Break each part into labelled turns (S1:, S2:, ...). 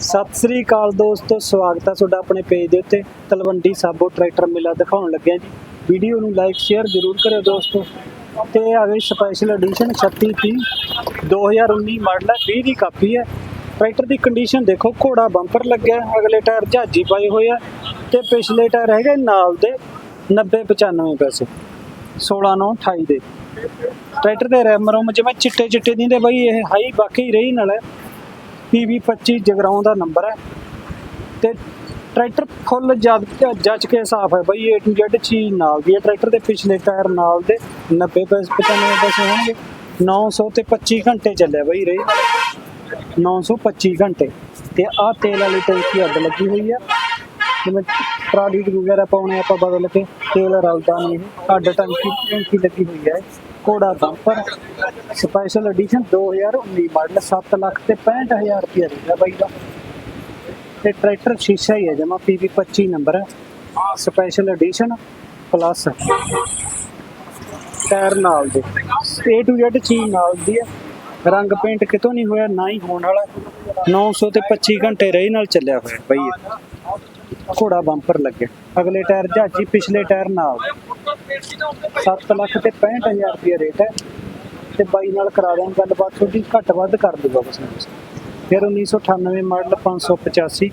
S1: ਸਤਿ ਸ੍ਰੀ ਅਕਾਲ ਦੋਸਤੋ, ਸਵਾਗਤ ਹੈ ਤੁਹਾਡਾ ਆਪਣੇ ਪੇਜ ਦੇ ਉੱਤੇ। ਤਲਵੰਡੀ ਸਾਬੋ ਟਰੈਕਟਰ ਮੇਲਾ ਦਿਖਾਉਣ ਲੱਗਿਆ ਜੀ। ਵੀਡੀਓ ਨੂੰ ਲਾਈਕ ਸ਼ੇਅਰ ਜ਼ਰੂਰ ਕਰਿਓ ਦੋਸਤੋ। ਤੇ ਇਹ ਆ ਗਈ ਸਪੈਸ਼ਲ ਐਡੀਸ਼ਨ 3630 2019 ਮਾਡਲ ਹੈ 20 ਦੀ ਕਾਪੀ ਹੈ ਟਰੈਕਟਰ ਦੀ ਕੰਡੀਸ਼ਨ ਦੇਖੋ, ਘੋੜਾ ਬੰਪਰ ਲੱਗਿਆ, ਅਗਲੇ ਟਾਇਰ ਜਹਾਜੀ ਪਾਏ ਹੋਏ ਆ। ਤੇ ਪਿਛਲੇ ਟਾਇਰ ਹੈਗੇ ਨਾਲ ਦੇ 90 95 ਪੈਸੇ 16 9 28 ਦੇ। ਟਰੈਕਟਰ ਦੇ ਰੈਮ ਰੋਮ ਜਿਵੇਂ ਚਿੱਟੇ ਚਿੱਟੇ ਦਿੰਦੇ ਬਈ, ਇਹ ਹਾਈ ਬਾਕੀ ਰਹੀ ਨਾਲ। ਹੈ PV 25 ਜਗਰਾਉਂ ਦਾ ਨੰਬਰ ਹੈ। ਤੇ ਟਰੈਕਟਰ ਫੁੱਲ ਜੱਜ ਕੇ ਸਾਫ਼ ਹੈ ਬਈ, A to Z ਚੀਜ਼ ਨਾਲ ਦੀ ਹੈ। ਟਰੈਕਟਰ ਦੇ ਪਿਛਲੇ ਟਾਇਰ ਨਾਲ ਦੇ 90 95 ਪੈਸੇ ਹੋਣਗੇ 900 ਤੇ 25 ਘੰਟੇ ਚੱਲਿਆ ਬਈ ਰੇ 925 ਘੰਟੇ। ਤੇ ਆਹ ਤੇਲ ਵਾਲੀ ਟੈਂਕੀ ਅੱਡ ਲੱਗੀ ਹੋਈ ਆ। ਜਿਵੇਂ ਟਰਾਲੀ ਵਗੈਰਾ ਪਾਉਣੇ ਆਪਾਂ ਬਦਲ ਕੇ ਤੇਲ ਰਲਦਾ ਨਹੀਂ। ਅੱਡ ਟੈਂਕੀ ਟੈਂਕੀ ਲੱਗੀ ਹੋਈ ਹੈ ਕੋੜਾ bumper special edition 2019 model 7 lakh ਤੇ 65000 ਰੁਪਏ ਦਾ ਬਾਈ ਦਾ। ਤੇ ਟਰੈਕਟਰ ਸ਼ੀਸ਼ਾ ਹੀ ਹੈ ਜਮਾ PV 25 ਨੰਬਰ ਹੈ। ਸਪੈਸ਼ਲ ਐਡੀਸ਼ਨ ਪਲੱਸ ਟਾਇਰ ਨਾਲ ਦੇ। A to Z ਚੀਜ਼ ਨਾਲ ਦੀ ਹੈ। ਰੰਗ ਪੇਂਟ ਕਿਤੋਂ ਨਹੀਂ ਹੋਇਆ, ਨਾ ਹੀ ਹੋਣ ਵਾਲਾ। 900 ਤੇ 25 ਘੰਟੇ ਰਹੀ ਨਾਲ ਚੱਲਿਆ ਹੋਇਆ ਬਈ ਘੋੜਾ ਬੰਪਰ ਲੱਗਿਆ। ਅਗਲੇ ਟਾਇਰ ਜਹਾਜੀ ਪਿਛਲੇ ਟਾਇਰ ਨਾਲ। 7 ਲੱਖ ਤੇ 65000 ਰੁਪਏ ਰੇਟ ਹੈ ਤੇ ਬਾਈ ਨਾਲ ਕਰਾ ਦਾਂ ਗੱਲਬਾਤ ਥੋੜੀ ਘੱਟ ਵੱਧ ਕਰ ਦੂਗਾ ਕੁਛ ਫਿਰ 1998 ਮਾਡਲ 585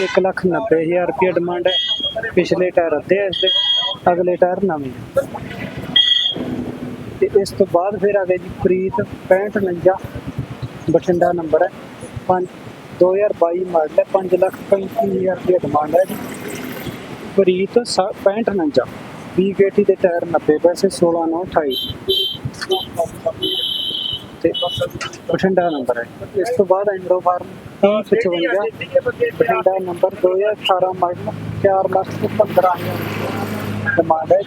S1: 1 ਲੱਖ 90000 ਰੁਪਏ ਡਿਮਾਂਡ ਹੈ। ਪਿਛਲੇ ਟਾਇਰ ਅੱਧੇ ਹੈ ਇਸਦੇ ਅਗਲੇ ਟਾਇਰ ਨਵੇਂ ਤੇ ਇਸ ਤੋਂ ਬਾਅਦ ਫਿਰ ਆ ਗਏ ਜੀ ਪ੍ਰੀਤ 6549 ਬਠਿੰਡਾ ਨੰਬਰ ਹੈ। 5 2022 ਮਾਡਲ ਹੈ 5 ਲੱਖ 35000 ਰੁਪਏ ਡਿਮਾਂਡ ਹੈ ਜੀ। ਪ੍ਰੀਤ 6549 BKT ਦੇ ਟਾਇਰ 90 ਪੈਸੇ 16 9 28 ਤੇ ਬਠਿੰਡਾ ਨੰਬਰ ਹੈ। ਇਸ ਤੋਂ ਬਾਅਦ ਐਂਡਰੋ ਫਾਰਮ 355 ਬਠਿੰਡਾ ਨੰਬਰ 2018 ਮਾਡਲ 4 ਲੱਖ ਤੇ 15000 ਡਿਮਾਂਡ ਹੈ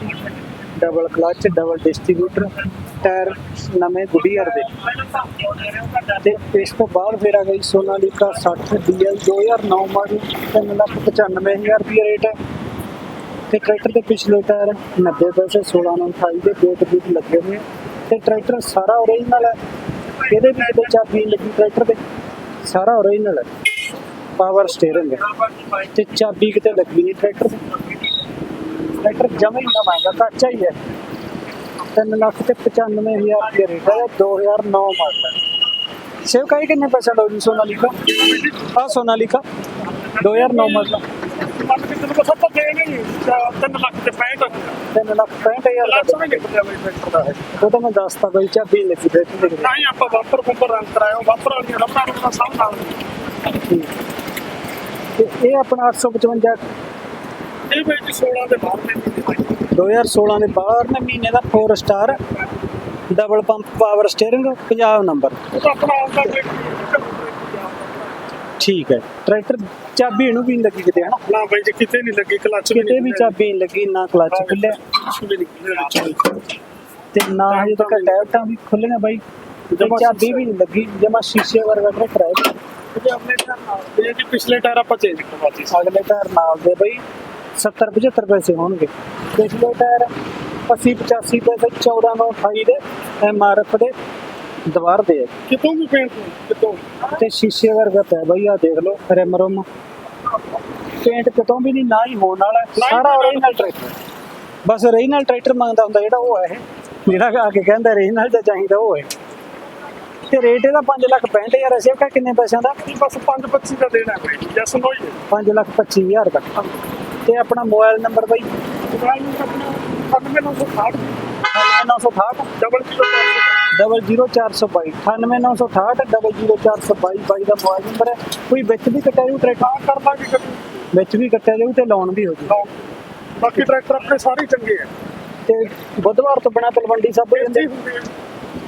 S1: double clutch, double distributor, tyre ਨਵੇਂ ਗੁਡੀਅਰ ਦੇ। ਤੇ ਇਸ ਤੋਂ ਬਾਅਦ ਫਿਰ ਆ ਗਈ ਸੋਨਾਲੀਕਾ 60 DL 2009 ਮਾਡਲ 395000 ਰੁਪਏ ਰੇਟ ਹੈ। ਤੇ ਟਰੈਕਟਰ ਦੇ ਪਿਛਲੇ ਟਾਇਰ 90 ਪੈਸੇ 16 ਨੂੰ 28 ਦੇ ਗੇਟ ਬੂਟ ਲੱਗੇ ਹੋਏ ਤੇ ਟਰੈਕਟਰ ਸਾਰਾ ਓਰੀਜਨਲ ਹੈ ਇਹਦੇ ਵੀ ਕਿਤੇ ਚਾਬੀ ਨੀ ਲੱਗੀ ਟਰੈਕਟਰ ਦੇ। ਸਾਰਾ ਓਰੀਜਨਲ ਹੈ ਪਾਵਰ ਸਟੀਅਰਿੰਗ ਹੈ ਤੇ ਚਾਬੀ ਕਿਤੇ ਲੱਗੀ ਨਹੀਂ ਟਰੈਕਟਰ ਤੇ ਟਰੈਕਟਰ ਜਮਾ ਹੀ ਨਵਾਂ ਹੈਗਾ, ਕੱਚਾ ਹੀ ਹੈ 3 ਲੱਖ ਤੇ 95000 ਰੁਪਏ ਰੇਟ ਹੈ 2009 ਮਾਡਲ ਸੇਵ ਕਾਈ ਕਿੰਨੇ ਪੈਸੇ ਲੋਗੀ ਸੋਨਾਲੀਕਾ ਆ ਸੋਨਾਲੀਕਾ 2009 ਮਾਡਲ
S2: ਮੱਟ ਕੇ ਤੈਨੂੰ ਸਭ ਤੋਂ ਦੇ ਨਹੀਂ 3 ਲੱਖ ਤੇ 65
S1: 3 ਲੱਖ 65000
S2: ਲੱਖ
S1: ਦਾ
S2: ਵੀ ਨਹੀਂ ਪਤਾ ਬਈ ਟਰੈਕਟਰ ਦਾ ਹੈ
S1: ਉਹ ਤਾਂ ਮੈਂ ਦੱਸਤਾ ਬਈ ਚਾਬੀ ਨੀ ਲੱਗੀ ਟਰੈਕਟਰ ਦੇ
S2: ਤਾਂ ਹੀ ਆਪਾਂ ਵਾਪਰ ਬੰਪਰ ਰੰਗ ਕਰਾਇਆ ਵਾਪਰ ਵਾਲੀਆਂ ਰੱਬਾਂ ਨੂੰ ਤਾਂ ਸਭ ਨਾਲ।
S1: ਤੇ ਇਹ ਆਪਣਾ 855
S2: ਇਹ ਬਈ ਜੀ 16 ਦੇ ਬਾਅਦ ਦੇ ਮਹੀਨੇ ਭਾਈ
S1: 2016 ਦੇ 12ਵੇਂ ਮਹੀਨੇ ਦਾ 4 star double pump power steering 50 number
S2: ਉਹ ਤਾਂ ਆਪਣਾ ਆਉਂਦਾ ਟਰੈਕਟਰ
S1: ਠੀਕ ਹੈ। ਟਰੈਕਟਰ ਚਾਬੀ ਇਹਨੂੰ ਵੀ ਲੱਗੀ ਕਿਤੇ ਹਨਾ?
S2: ਨਾ ਬਈ ਜੀ ਕਿਤੇ ਨਹੀਂ ਲੱਗੀ ਕਲੱਚ
S1: ਕਿਤੇ ਵੀ ਚਾਬੀ ਨੀ ਲੱਗੀ ਨਾ ਕਲਚ ਖੁੱਲਿਆ
S2: ਵੀ ਨਹੀਂ
S1: ਤੇ ਨਾ ਹਜੇ ਤੱਕ ਟਾਇਰਟਾਂ ਵੀ ਖੁੱਲੀਆਂ ਬਾਈ। ਚਾਬੀ ਵੀ ਨੀ ਲੱਗੀ ਜਮਾ ਸ਼ੀਸ਼ੇ ਵਰਗਾ ਟਰੈਕਟਰ ਹੈ
S2: ਤੇ ਆਪਣੇ ਟਾਇਰ ਨਾਲ ਜੀ ਪਿਛਲੇ ਟਾਇਰ ਆਪਾਂ ਚੇਂਜ ਕਰਵਾਤੇ ਸੀ।
S1: ਅਗਲੇ ਟਾਇਰ ਨਾਲ ਦੇ ਬਈ 70 75 ਪੈਸੇ ਹੋਣਗੇ। ਪਿਛਲੇ ਟਾਇਰ 80 85 ਪੈਸੇ 14 ਨੂੰ 28 ਦੇ ਐਮਆਰਐਫ ਦੇ। ਦਵਾਰ ਦੇ ਆ।
S2: ਕਿਤੋਂ ਵੀ ਪੇਂਟ ਕਿਤੋਂ
S1: ਤੇ ਸ਼ੀਸ਼ੇ ਵਰਗਾ ਪਿਆ ਬਈ ਆ ਦੇਖ ਲਓ ਰਿਮ ਰੁਮ। ਪੇਂਟ ਕਿਤੋਂ ਵੀ ਨਹੀਂ ਨਾ ਹੀ ਹੋਣ ਵਾਲਾ। ਹੈ। ਸਾਰਾ ਓਰੀਜਨਲ ਟਰੈਕਟਰ ਬਸ ਓਰੀਜਨਲ ਟਰੈਕਟਰ ਮੰਗਦਾ ਹੁੰਦਾ ਜਿਹੜਾ ਉਹ ਹੈ। ਇਹ ਜਿਹੜਾ ਆ ਕੇ ਕਹਿੰਦਾ ਓਰੀਜਨਲ ਦਾ ਚਾਹੀਦਾ ਉਹ ਹੈ। ਤੇ ਰੇਟ ਇਹਦਾ 5 ਲੱਖ 65000 ਐਸੇ ਕਾ ਕਿੰਨੇ ਪੈਸਿਆਂ ਦਾ?
S2: ਇਹ ਬਸ 5 25 ਦਾ ਦੇਣਾ ਹੈ ਜੈਸ ਨੋ ਹੀ
S1: 5 ਲੱਖ 25000 ਦਾ। ਤੇ ਆਪਣਾ ਮੋਬਾਈਲ ਨੰਬਰ ਬਈ?
S2: ਦੁਕਾਨ ਨੂੰ ਆਪਣਾ 9960
S1: 96968
S2: ਡਬਲ ਜ਼ੀਰੋ ਚਾਰ ਸੌ
S1: 00422 98968 00422 ਬਾਈ ਦਾ ਮੋਬਾਈਲ ਨੰਬਰ ਹੈ। ਕੋਈ ਵਿੱਚ ਵੀ ਕੱਟਿਆ ਜਾਊ ਟਰੈਕਟਰ
S2: ਆ ਕਰਦਾ ਵੀ ਕਰੀ
S1: ਵਿੱਚ ਵੀ ਕੱਟਿਆ ਜਾਊ ਤੇ ਲੋਨ ਵੀ ਹੋ ਜੂ।
S2: ਲਾਓ। ਬਾਕੀ ਟਰੈਕਟਰ ਆਪਣੇ ਸਾਰੇ ਹੀ ਚੰਗੇ ਆ।
S1: ਤੇ ਬੁੱਧਵਾਰ ਤੋਂ ਬਿਨਾ ਤਲਵੰਡੀ ਸਾਬੋ ਜਾਂਦੇ।
S2: ਇੱਥੇ ਹੀ ਹੁੰਦੇ ਆ।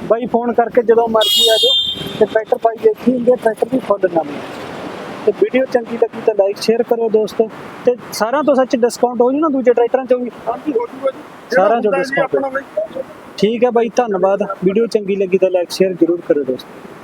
S1: ਬਾਈ ਫੋਨ ਕਰਕੇ ਜਦੋਂ ਮਰਜ਼ੀ ਆ ਜਾਓ ਤੇ ਟਰੈਕਟਰ ਪਾਈ ਇੱਥੇ ਹੀ ਹੁੰਦੇ ਆ, ਟਰੈਕਟਰ ਵੀ ਫੁੱਲ ਨਵੇਂ ਤੇ ਵੀਡੀਓ ਚੰਗੀ ਲੱਗੀ ਤਾਂ ਲਾਈਕ ਸ਼ੇਅਰ ਕਰਿਓ ਦੋਸਤੋ। ਤੇ ਸਾਰਿਆਂ ਤੋਂ ਸੱਚ ਡਿਸਕਾਊਂਟ ਹੋ ਜੂ ਨਾ ਦੂਜੇ ਟਰੈਕਟਰਾਂ ਚੋਂ ਵੀ।
S2: ਹਾਂਜੀ ਹੋ ਜੂਗਾ ਜੀ।
S1: ਸਾਰਾ ਜੋ
S2: ਜਿਹੜਾ
S1: ਠੀਕ ਹੈ ਬਾਈ ਧੰਨਵਾਦ। ਵੀਡੀਓ ਚੰਗੀ ਲੱਗੀ ਤਾਂ ਲਾਈਕ ਸ਼ੇਅਰ ਜ਼ਰੂਰ ਕਰਿਓ ਦੋਸਤੋ।